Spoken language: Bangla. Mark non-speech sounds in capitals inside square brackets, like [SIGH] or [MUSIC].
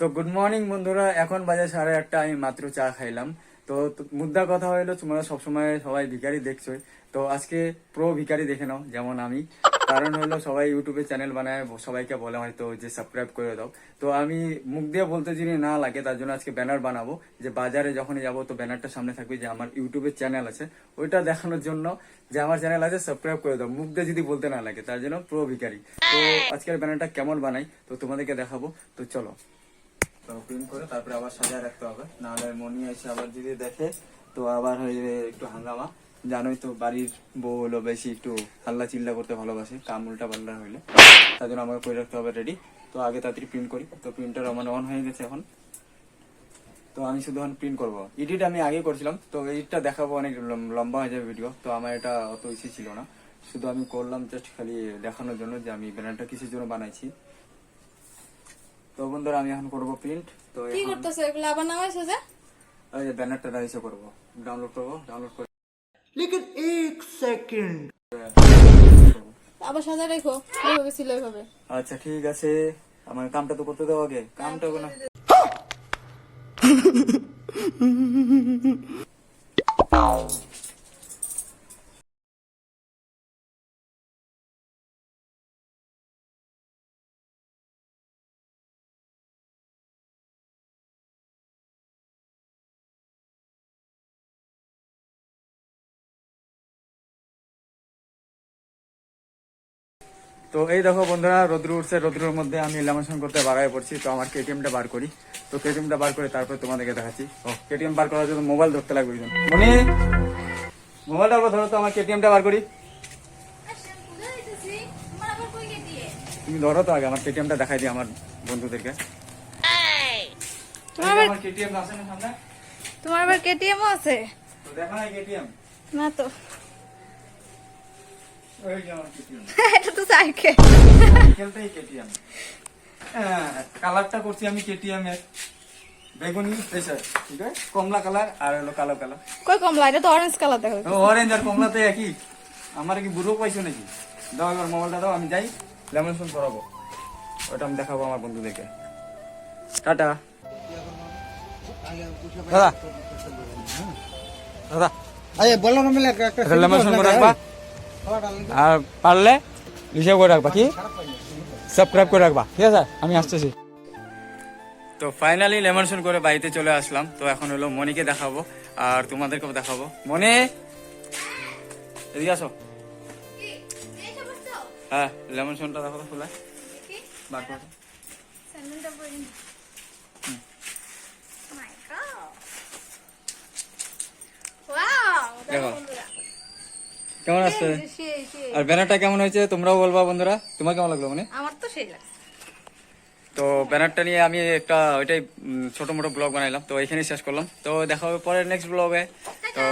তো গুড মর্নিং বন্ধুরা, এখন বাজে সাড়ে আটটা, আমি মাত্র চা খাইলাম। তো মুদ্রা কথা হইল, তোমরা সবসময় সবাই ভিখারি দেখছোই। তো আজকে প্রো ভিখারি দেখে নাও, যেমন আমি। কারণ হলো সবাই ইউটিউবে চ্যানেল বানায় সবাইকে বলে হয়তো যে সাবস্ক্রাইব করে দাও। তো আমি মুখ দিয়ে বলতে যদি না লাগে, তার জন্য আজকে ব্যানার বানাবো। যে বাজারে যখনই যাব, তো ব্যানারটা সামনে থাকবে যে আমার ইউটিউবের চ্যানেল আছে। ওইটা দেখানোর জন্য যে আমার চ্যানেল আছে সাবস্ক্রাইব করে দাও। মুখ দিয়ে যদি বলতে না লাগে, তার জন্য প্রো ভিখারি। তো আজকের ব্যানারটা কেমন বানাই, তো তোমাদেরকে দেখাবো। তো চলো। তো প্রিন্ট করে তারপরে আবার সাজায় রাখতে হবে। নাহলে মনি এসে আবার যদি দেখে, তো আবার হয়ে যাবে একটু হাঙ্গামা। জানোই তো বাড়ির বউ হলো বেশি একটু হাল্লা চিল্লা করতে ভালোবাসে, কাম পাল্টা হইলে। তার জন্য আমাকে করে রাখতে হবে রেডি তো আগে তাড়াতাড়ি প্রিন্ট করি। তো প্রিন্টার আমার অন হয়ে গেছে এখন। তো আমি শুধু এখন প্রিন্ট করব। এডিট আমি আগে করছিলাম, তো এডিটটা দেখাবো অনেক লম্বা হয়ে যাবে ভিডিও তো আমার এটা অত ইচ্ছে ছিল না। শুধু আমি করলাম জাস্ট খালি দেখানোর জন্য যে আমি ব্যানারটা কিসের জন্য বানাইছি। তো বন্ধুরা আমি এখন করব প্রিন্ট তো কি করতেছো? এগুলো আবার নামাইছো যে। ওই যে ব্যানারটা রাইসে করব। ডাউনলোড করব ডাউনলোড করে লেকিন 1 সেকেন্ড। আবার সাজা রেখো এইভাবে ছিল এইভাবে আচ্ছা ঠিক আছে। আমার কামটা তো করতে দাও আগে। কামটা হ্যাঁ, না Oh. [LAUGHS] তো এই দেখো বন্ধুরা রোদ্রু উঠছে রোদ্রুর মধ্যে আমি লেমনসন করতে বাড়ায় পড়ছি তো আমার কেটিএমটা বার করি। তো কেটিএমটা বার করে তারপর তোমাদেরকে দেখাচ্ছি। ও কেটিএম বার করার জন্য মোবাইল ধরতে লাগবে। মনি মোবাইলটা ধরো তো আমার কেটিএমটা বার করি। তুমি ধরো তো আগে আমার কেটিএমটা দেখাই দিই আমার বন্ধুদেরকে। তোমার আমার কেটিএম আছে না সামনে? তোমার আবার কেটিএমও আছে? তো দেখো না কেটিএম না তো ওই যে আমার কেটিএম [LAUGHS] এটা তো সাইকেল সাইকেলটাই কেটিএম। হ্যাঁ, কালারটা করছি আমি কেটিএম এর। বেগুনি পেশার ঠিক আছে? কমলা কালার আর হলো কালো কালার কই কমলা? এটা তো অরেঞ্জ কালার দেখো অরেঞ্জ আর কমলা তো একই? আমার কি বুড়ো পাইছো নাকি? দাও এবার মোবাইলটা দাও আমি যাই লেমিনেশন করাবো ওটা আমি দেখাবো আমার বন্ধুদেরকে। টাটা। দাদা। হ্যাঁ। দাদা। আরে বলো না মিলে একটা লেমিনেশন করাবা আর পারলে রিসেভ করে রাখবা কি? সাবস্ক্রাইব করে রাখবা ঠিক আছে? আমি আসতেছি। তো ফাইনালি লেমনসন করে বাড়িতে চলে আসলাম। তো এখন হলো মনিকে দেখাবো আর তোমাদেরকেও দেখাবো। মনে! এদিকে আসো। হ্যাঁ লেমনসনটা দেখো তো খোলা। বার করো দেখো কেমন আছে? আর ব্যানারটা কেমন হয়েছে তোমরাও বলবা বন্ধুরা। তোমার কেমন লাগল মানে? আমার তো সেই লাগছে। তো ব্যানারটা নিয়ে আমি একটা ওইটাই ছোট মোটো ব্লগ বানাইলাম। তো এখানেই শেষ করলাম। তো দেখা হবে পরের নেক্সট ব্লগে তো